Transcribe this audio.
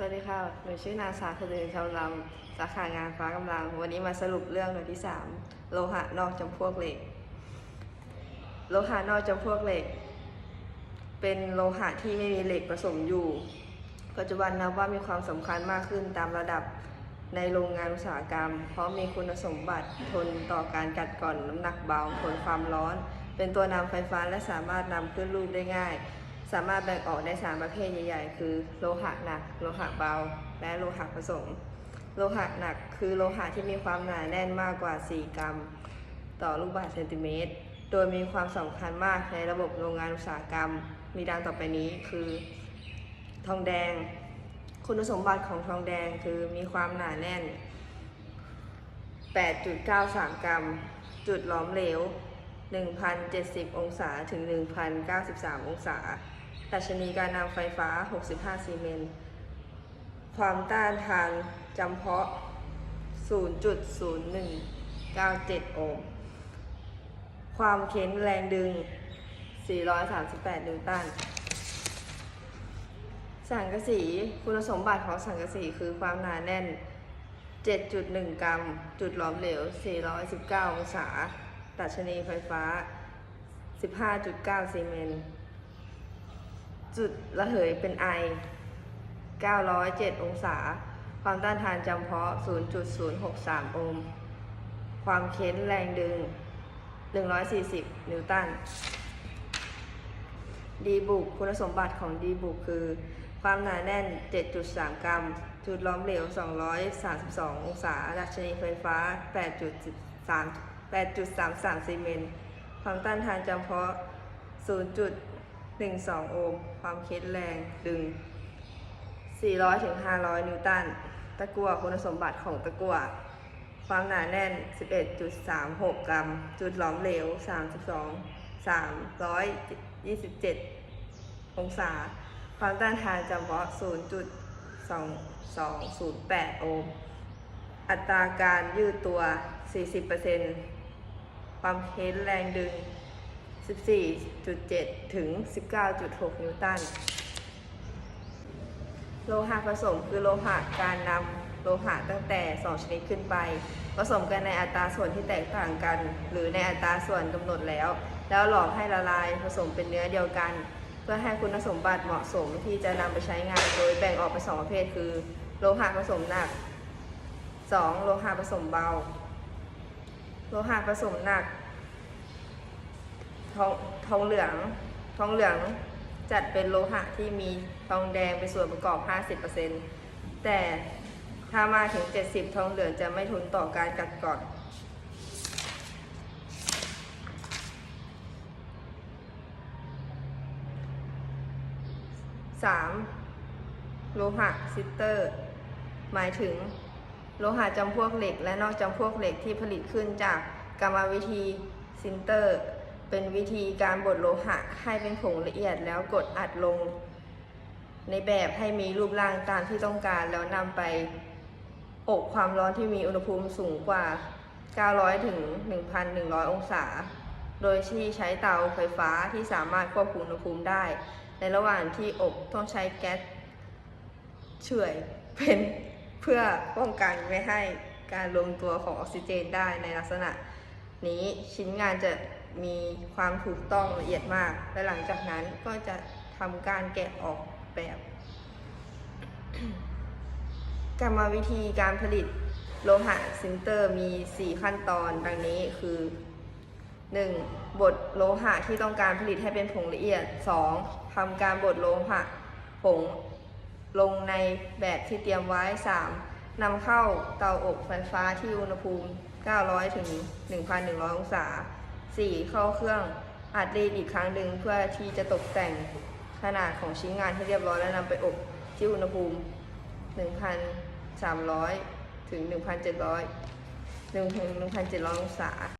สวัสดีค่ะ หนูชื่อนางสาวคดีชาวลำสาขางานฟ้ากำลัง วันนี้มาสรุปเรื่องหน่วยที่ 3 โลหะนอกจำพวกเหล็ก โลหะนอกจำพวกเหล็ก เป็นโลหะที่ไม่มีเหล็กผสมอยู่ ปัจจุบันนับว่ามีความสำคัญมากขึ้นตามระดับในโรงงานอุตสาหกรรม เพราะมีคุณสมบัติทนต่อการกัดกร่อนน้ำหนักเบาทนความร้อน เป็นตัวนำไฟฟ้าและสามารถนำขึ้นรูปได้ง่าย สามารถแบ่งออกได้สามประเภทใหญ่ ๆ คือ โลหะหนัก โลหะเบา และโลหะผสม โลหะหนักคือโลหะที่มีความหนาแน่นมากกว่า 4 กรัม ต่อลูกบาศก์เซนติเมตร โดยมีความสำคัญมากในระบบโรงงานอุตสาหกรรม มีดังต่อไปนี้คือ ทองแดง คุณสมบัติของทองแดงคือมีความหนาแน่น 8.93 กรัม จุดหลอมเหลว 1,070 องศาถึง 1,093 องศา ดัชนีการนำไฟฟ้า 65 ซีเมนต์ความต้านทานจำเพาะ 0.0197 โอห์ม ความเค้นแรงดึง 438 นิวตัน สังกะสี คุณสมบัติของสังกะสีคือความหนาแน่น 7.1 กรัม จุดหลอมเหลว 419 องศาดัชนีไฟฟ้า 15.9 ซีเมนต์ จุดระเหยเป็นไอ 907 องศา ความต้านทานจำเพาะ 0.063 โอห์ม ความเค้นแรงดึง 140 นิวตัน ดีบุกคุณสมบัติของดีบุกคือ ความหนาแน่น 7.3 กรัม จุดล้อมเหลว 232 องศา ดัชนีไฟฟ้า 8.3 8.33ซีเมนต์ ความต้านทานจำเพาะ 12 โอห์ม ความเค้นแรงดึง 400ถึง500 นิวตัน ตะกั่วคุณสมบัติของตะกั่ว ความหนาแน่น 11.36 กรัม จุดหลอมเหลว 32 327 องศา ความต้านทานจำเพาะ 0.2208 โอห์ม อัตราการยืดตัว 40%ความเค้นแรงดึง 14.7 ถึง 19.6 นิวตัน โลหะผสมคือโลหะการนำโลหะตั้งแต่ 2 ชนิดขึ้นไป ผสมกันในอัตราส่วนที่แตกต่างกัน หรือในอัตราส่วนกำหนดแล้ว แล้วหลอมให้ละลายผสมเป็นเนื้อเดียวกัน เพื่อให้คุณสมบัติเหมาะสมที่จะนำไปใช้งาน โดยแบ่งออกเป็นสองประเภท คือ โลหะผสมหนัก 2. โลหะผสมเบา โลหะผสมหนัก ทองทองเหลือง ทองเหลืองจัดเป็นโลหะที่มีทองแดงเป็นส่วนประกอบ 50%แต่ถ้ามาถึง 70 ทองเหลืองจะไม่ทนต่อการกัดกร่อน 3. โลหะซิสเตอร์ หมายถึง โลหะจำพวกเหล็ก และนอกจำพวกเหล็กที่ผลิตขึ้นจากกรรมวิธีซินเตอร์ เป็นวิธีการบดโลหะให้เป็นผงละเอียดแล้วกดอัดลง ในแบบให้มีรูปร่างตามที่ต้องการแล้วนำไป อบความร้อนที่มีอุณหภูมิสูงกว่า 900 ถึง 1,100 องศา โดยที่ใช้เตาไฟฟ้าที่สามารถควบคุมอุณหภูมิได้ ในระหว่างที่อบต้องใช้แก๊สเฉื่อยเป็นเพื่อป้องกันไม่ให้การรวมตัวของออกซิเจนได้ในลักษณะนี้ชิ้นงานจะ มีความถูกต้องละเอียดมาก และหลังจากนั้นก็จะทำการแกะออกแบบกรรมวิธีการผลิตโลหะซินเตอร์มี 4 ขั้นตอนดังนี้คือ 1. บดโลหะที่ต้องการผลิตให้เป็นผงละเอียด 2. ทำการบดโลหะผงลงในแบบที่เตรียมไว้ 3. นำเข้าเตาอบไฟฟ้าที่อุณหภูมิ 900 ถึง 1,100 องศา 4. เข้าเครื่องอัดรีดอีกครั้งหนึ่งเพื่อที่จะตกแต่งขนาดของชิ้นงานให้เรียบร้อยแล้วนำไปอบที่อุณหภูมิ 1,300 ถึง 1,700 1,700 องศา